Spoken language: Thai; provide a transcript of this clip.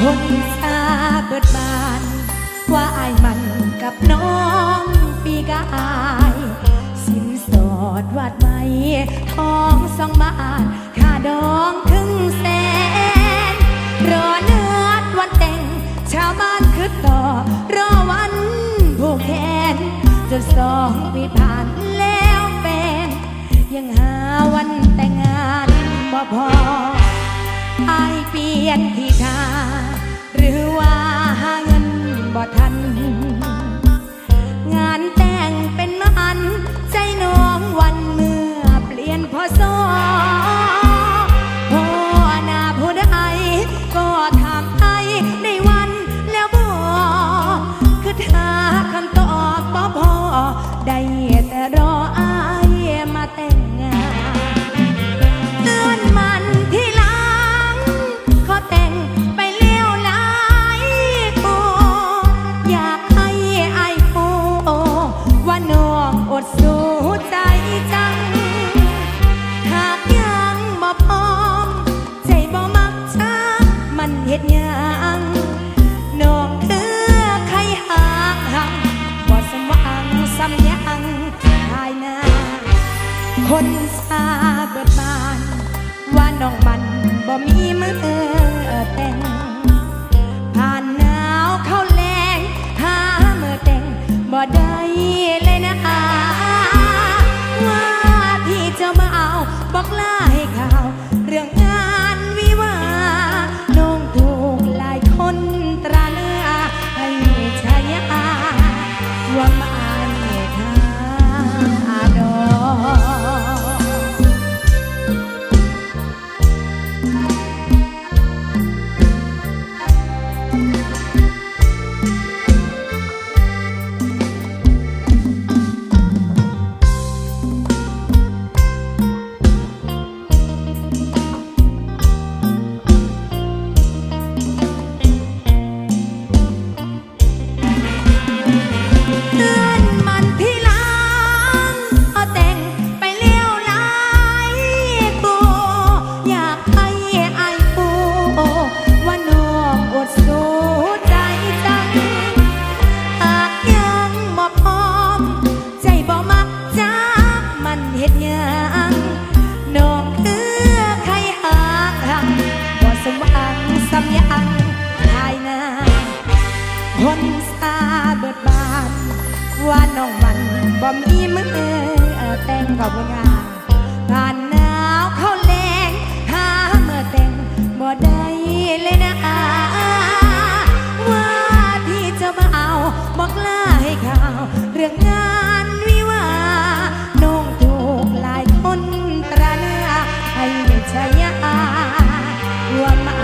คนซาเบิดบาน ว่าอายมันกับน้องปีกาย สินสอดวาดไว้ทองสองบาทค่าดองถึงแสน รอเนื้อวันแต่ง ชาวบ้านคือต่อ รอวันผูกแขนจนสองปีผ่านแล้วเป็นยังหาวันแต่งงานบ่พออายเปลี่ยนที่ทาง หรือว่าหาเงินบ่ทัน คนซาเบิดบาน ว่าน้องมันบ่มีมือแต่งผ่านหนาวเข้าแรงหาเมื่อแต่งบ่ได้เลยนะว่าที่จะมาเอาบอกลาให้ข่าวเรื่องงานวิวาน้องถูกหลายคนตราเนื้อให้ชายาว่าม่ค่ ว่าน้องมันบ่มีมือแต่งขอบคุณค่ะผ่านหนาวเขาแรงหาเมื่อแต่งบ่ได้เลยนะว่าที่จะมาเอาบอกลาให้ข่าว เรื่องงานวิวาน้องถูกหลายคนตราเนื้อให้ได้ชายาว่า